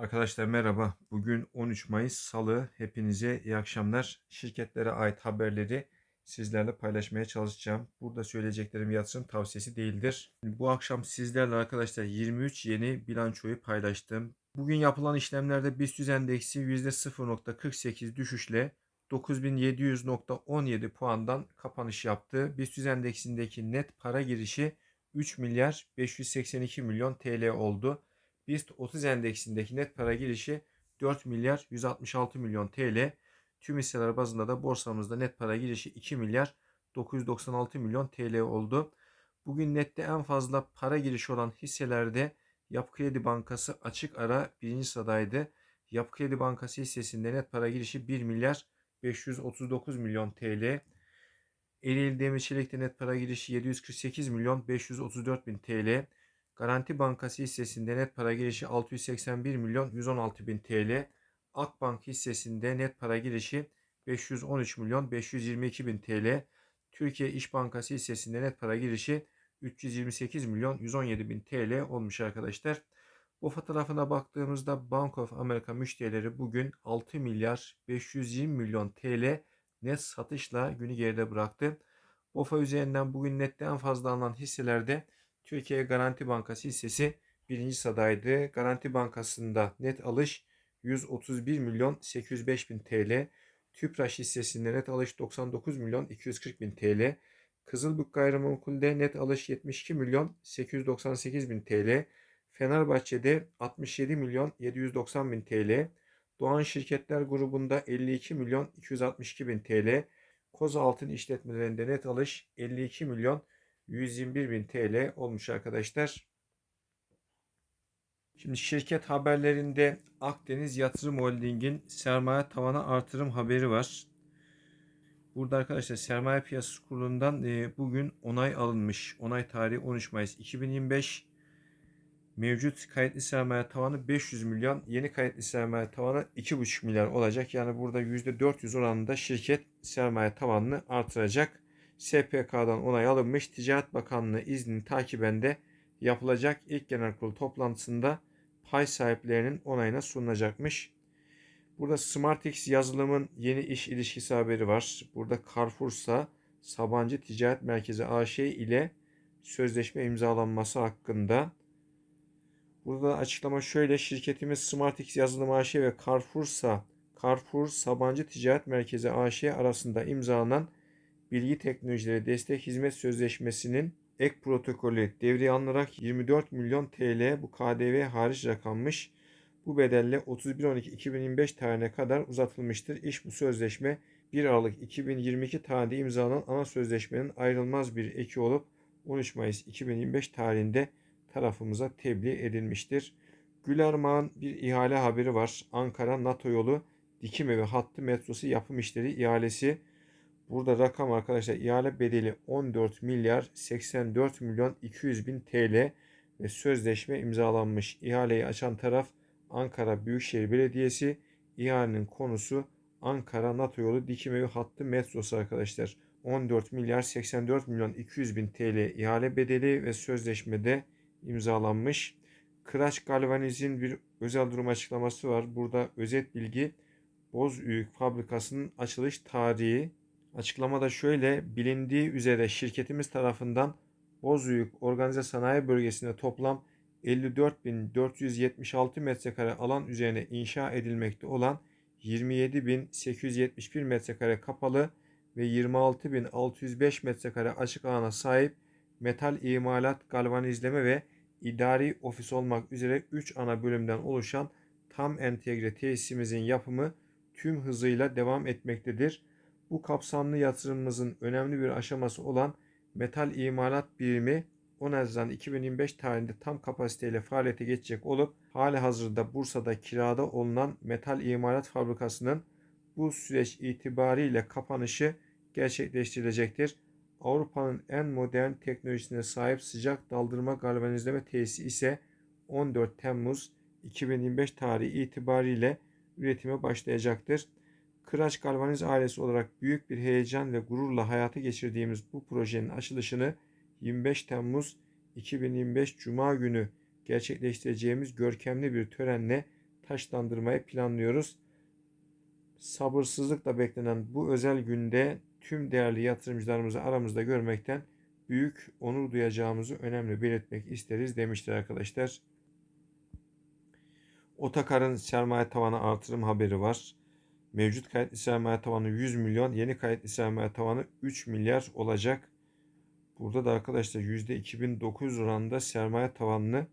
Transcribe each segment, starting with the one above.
Arkadaşlar merhaba. Bugün 13 Mayıs Salı. Hepinize iyi akşamlar. Şirketlere ait haberleri sizlerle paylaşmaya çalışacağım. Burada söyleyeceklerim yatırım tavsiyesi değildir. Bu akşam sizlerle arkadaşlar 23 yeni bilançoyu paylaştım. Bugün yapılan işlemlerde BIST endeksi %0.48 düşüşle 9700.17 puandan kapanış yaptı. BIST endeksindeki net para girişi 3 milyar 582 milyon TL oldu. BIST 30 endeksindeki net para girişi 4 milyar 166 milyon TL. Tüm hisseler bazında da borsamızda net para girişi 2 milyar 996 milyon TL oldu. Bugün nette en fazla para girişi olan hisselerde Yapı Kredi Bankası açık ara birinci sıradaydı. Yapı Kredi Bankası hissesinde net para girişi 1 milyar 539 milyon TL. Ereğli Demir Çelik'te net para girişi 748 milyon 534 bin TL. Garanti Bankası hissesinde net para girişi 681 milyon 116 bin TL. Akbank hissesinde net para girişi 513 milyon 522 bin TL. Türkiye İş Bankası hissesinde net para girişi 328 milyon 117 bin TL olmuş arkadaşlar. Bu fotoğrafına baktığımızda Bank of America müşterileri bugün 6 milyar 520 milyon TL net satışla günü geride bıraktı. BOFA üzerinden bugün nette en fazla alınan hisselerde Türkiye Garanti Bankası hissesi birinci sıradaydı. Garanti Bankası'nda net alış 131 milyon 805 bin TL. Tüpraş hissesinde net alış 99 milyon 240 bin TL. Kızılbük Gayrimenkul'de net alış 72 milyon 898 bin TL. Fenerbahçe'de 67 milyon 790 bin TL. Doğan Şirketler grubunda 52 milyon 262 bin TL. Koz Altın işletmelerinde net alış 52 milyon 121 bin TL olmuş arkadaşlar. Şimdi şirket haberlerinde Akdeniz Yatırım Holding'in sermaye tavanı artırım haberi var. Burada arkadaşlar sermaye piyasası kurulundan e, bugün onay alınmış. Onay tarihi 13 Mayıs 2025. Mevcut kayıtlı sermaye tavanı 500 milyon. Yeni kayıtlı sermaye tavanı 2,5 milyar olacak. Yani burada %400 oranında şirket sermaye tavanını artıracak. SPK'dan onay alınmış. Ticaret Bakanlığı iznini takiben de yapılacak ilk genel kurul toplantısında pay sahiplerinin onayına sunulacakmış. Burada SmartX yazılımın yeni iş ilişkisi haberi var. Burada Carrefour'sa Sabancı Ticaret Merkezi AŞ ile sözleşme imzalanması hakkında. Burada açıklama şöyle. Şirketimiz SmartX yazılım AŞ ve Carrefour'sa Carrefour Sabancı Ticaret Merkezi AŞ arasında imzalanan Bilgi Teknolojileri Destek Hizmet Sözleşmesi'nin ek protokolü devreye alınarak 24 milyon TL bu KDV hariç rakammış. Bu bedelle 31.12.2025 tarihine kadar uzatılmıştır. İş bu sözleşme 1 Aralık 2022 tarihinde imzalanan ana sözleşmenin ayrılmaz bir eki olup 13 Mayıs 2025 tarihinde tarafımıza tebliğ edilmiştir. Gülermağ'ın bir ihale haberi var. Ankara NATO yolu dikim evi hattı metrosu yapım işleri ihalesi Burada rakam arkadaşlar ihale bedeli 14 milyar 84 milyon 200 bin TL ve sözleşme imzalanmış. İhaleyi açan taraf Ankara Büyükşehir Belediyesi. İhalenin konusu Ankara NATO yolu dikim evi hattı metrosu arkadaşlar. 14 milyar 84 milyon 200 bin TL ihale bedeli ve sözleşmede imzalanmış. Kıraç Galvaniz'in bir özel durum açıklaması var. Burada özet bilgi Bozüyük fabrikasının açılış tarihi Açıklamada şöyle bilindiği üzere şirketimiz tarafından Bozüyük Organize Sanayi Bölgesi'nde toplam 54.476 metrekare alan üzerine inşa edilmekte olan 27.871 metrekare kapalı ve 26.605 metrekare açık alana sahip metal imalat, galvanizleme ve idari ofis olmak üzere 3 ana bölümden oluşan tam entegre tesisimizin yapımı tüm hızıyla devam etmektedir. Bu kapsamlı yatırımımızın önemli bir aşaması olan metal imalat birimi 10 Haziran 2025 tarihinde tam kapasiteyle faaliyete geçecek olup hali hazırda Bursa'da kirada olunan metal imalat fabrikasının bu süreç itibariyle kapanışı gerçekleştirilecektir. Avrupa'nın en modern teknolojisine sahip sıcak daldırma galvanizleme tesisi ise 14 Temmuz 2025 tarihi itibariyle üretime başlayacaktır. Kıraç Galvaniz ailesi olarak büyük bir heyecan ve gururla hayata geçirdiğimiz bu projenin açılışını 25 Temmuz 2025 Cuma günü gerçekleştireceğimiz görkemli bir törenle taşlandırmayı planlıyoruz. Sabırsızlıkla beklenen bu özel günde tüm değerli yatırımcılarımızı aramızda görmekten büyük onur duyacağımızı önemli belirtmek isteriz demiştir arkadaşlar. Otakar'ın sermaye tavanı artırım haberi var. Mevcut kayıtlı sermaye tavanı 100 milyon, yeni kayıtlı sermaye tavanı 3 milyar olacak. Burada da arkadaşlar %2900 oranında sermaye tavanını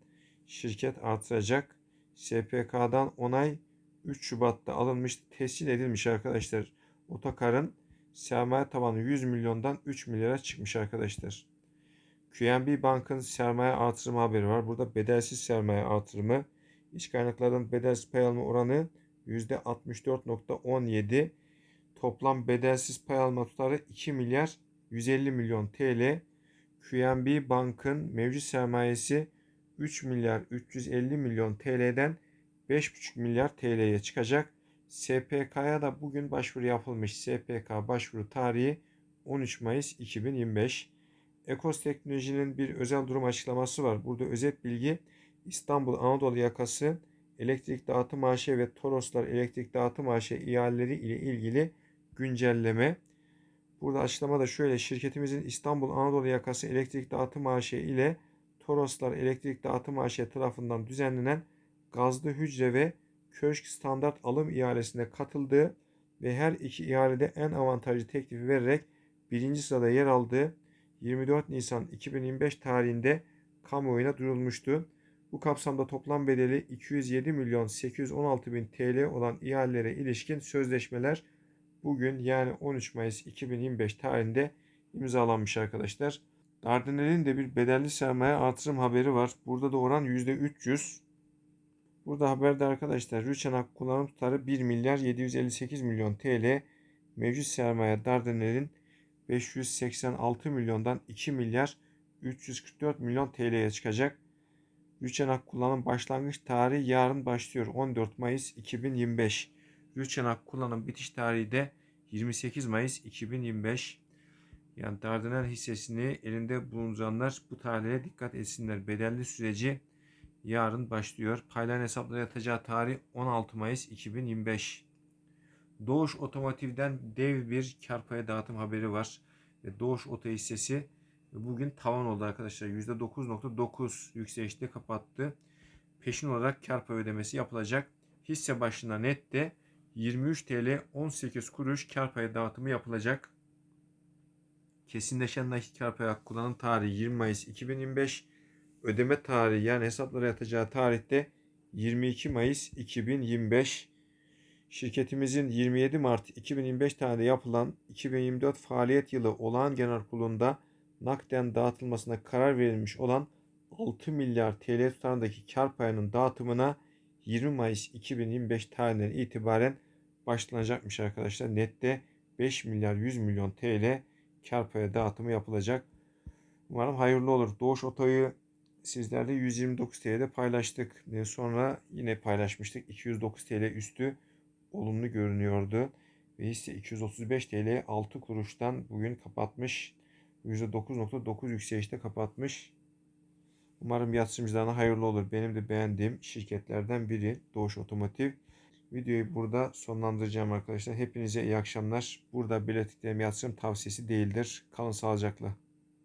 şirket artıracak. SPK'dan onay 3 Şubat'ta alınmış, tescil edilmiş arkadaşlar. Otokar'ın sermaye tavanı 100 milyondan 3 milyara çıkmış arkadaşlar. QNB Bank'ın sermaye artırımı haberi var. Burada bedelsiz sermaye artırımı. İç kaynakların bedelsiz pay alma oranı %64.17. Toplam bedelsiz pay alma tutarı 2 milyar 150 milyon TL. QNB Bank'ın mevcut sermayesi 3 milyar 350 milyon TL'den 5,5 milyar TL'ye çıkacak. SPK'ya da bugün başvuru yapılmış. SPK başvuru tarihi 13 Mayıs 2025. Ekos Teknoloji'nin bir özel durum açıklaması var. Burada özet bilgi İstanbul Anadolu yakası elektrik dağıtım AŞ ve Toroslar elektrik dağıtım AŞ ihaleleri ile ilgili güncelleme. Burada açıklamada şöyle şirketimizin İstanbul Anadolu yakası elektrik dağıtım AŞ ile Toroslar elektrik dağıtım AŞ tarafından düzenlenen gazlı hücre ve köşk standart alım ihalesine katıldığı ve her iki ihalede en avantajlı teklifi vererek birinci sırada yer aldığı 24 Nisan 2025 tarihinde kamuoyuna duyurulmuştu. Bu kapsamda toplam bedeli 207 milyon 816 bin TL olan ihalelere ilişkin sözleşmeler bugün yani 13 Mayıs 2025 tarihinde imzalanmış arkadaşlar. Dardanel'in de bir bedelli sermaye artırım haberi var. Burada da oran %300. Burada haberde arkadaşlar Rüçanak kullanım tutarı 1 milyar 758 milyon TL. Mevcut sermaye Dardanel'in 586 milyondan 2 milyar 344 milyon TL'ye çıkacak. Rüçanak kullanım başlangıç tarihi yarın başlıyor 14 Mayıs 2025. Rüçanak kullanım bitiş tarihi de 28 Mayıs 2025. Yani Dardanel hissesini elinde bulunanlar bu tarihe dikkat etsinler. Bedelli süreci yarın başlıyor. Payların hesaplara yatacağı tarih 16 Mayıs 2025. Doğuş Otomotiv'den dev bir kar payı dağıtım haberi var. Doğuş Oto hissesi bugün tavan oldu arkadaşlar. %9.9 yükselişte kapattı. Peşin olarak kar payı ödemesi yapılacak. Hisse başına nette 23 TL 18 kuruş kar payı dağıtımı yapılacak. Kesinleşen nakit kar payı kullanım tarihi 20 Mayıs 2025. Ödeme tarihi yani hesaplara yatacağı tarihte 22 Mayıs 2025. Şirketimizin 27 Mart 2025 tarihinde yapılan 2024 faaliyet yılı olağan genel kurulunda nakden dağıtılmasına karar verilmiş olan 6 milyar TL tutarındaki kar payının dağıtımına 20 Mayıs 2025 tarihinden itibaren başlanacakmış arkadaşlar. Nette 5 milyar 100 milyon TL kar payı dağıtımı yapılacak. Umarım hayırlı olur. Doğuş Oto'yu sizlerle 129 TL'de paylaştık. Sonra yine paylaşmıştık. 209 TL üstü olumlu görünüyordu. Ve hisse 235 TL 6 kuruştan bugün kapatmış. %9.9 yükselişte kapatmış. Umarım yatırımcılarına hayırlı olur. Benim de beğendiğim şirketlerden biri Doğuş Otomotiv. Videoyu burada sonlandıracağım arkadaşlar. Hepinize iyi akşamlar. Burada belirttiklerim yatırım tavsiyesi değildir. Kalın sağlıcakla.